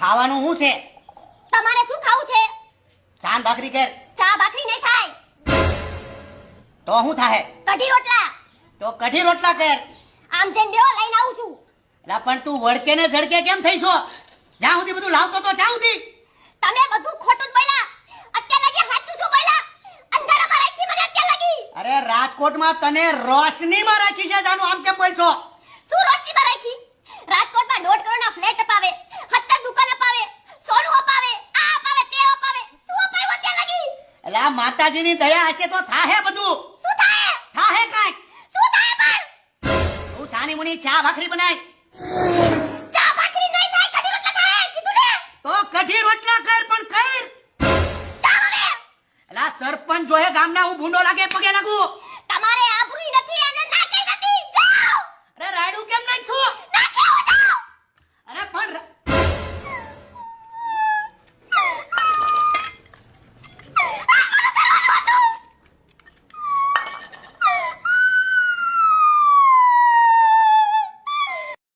ખાવાનું શું છે? તમારે શું ખાવું છે? ચાંદ ભાખરી કેર. ચા ભાખરી નહીં થાય. તો શું થાય કઢી રોટલા. તો કઢી રોટલા કેર. આમ જઈને દેવો લઈને આવું છું. લા પણ તું વળકે ને ઝડકે કેમ થઈ છો? જ્યાં સુધી બધું લાવતો તો ત્યાં સુધી. તમે બધું ખોટું બોલ્યા. અત્યારે લગી સાચું શું બોલ્યા? અંધારામાં રાખી મને અત્યારે લગી. અરે રાજકોટમાં તને રોશનીમાં રાખી છે જાનું આમ કેમ બોલ એટલે માતાજીની દયા હશે તો થાહે બધું. શું થાય થાહે કાંઈક શું થાય પણ? તું છાની મુની ચા ભાખરી બનાય. ચા ભાખરી નહીં થાય કઢી રોટલા થાય કીધું લે તો કઢી રોટલા કર પણ કર. ચાલો લે સરપંચ જોહે ગામના હું ભૂંડો લાગે પગે લાગું.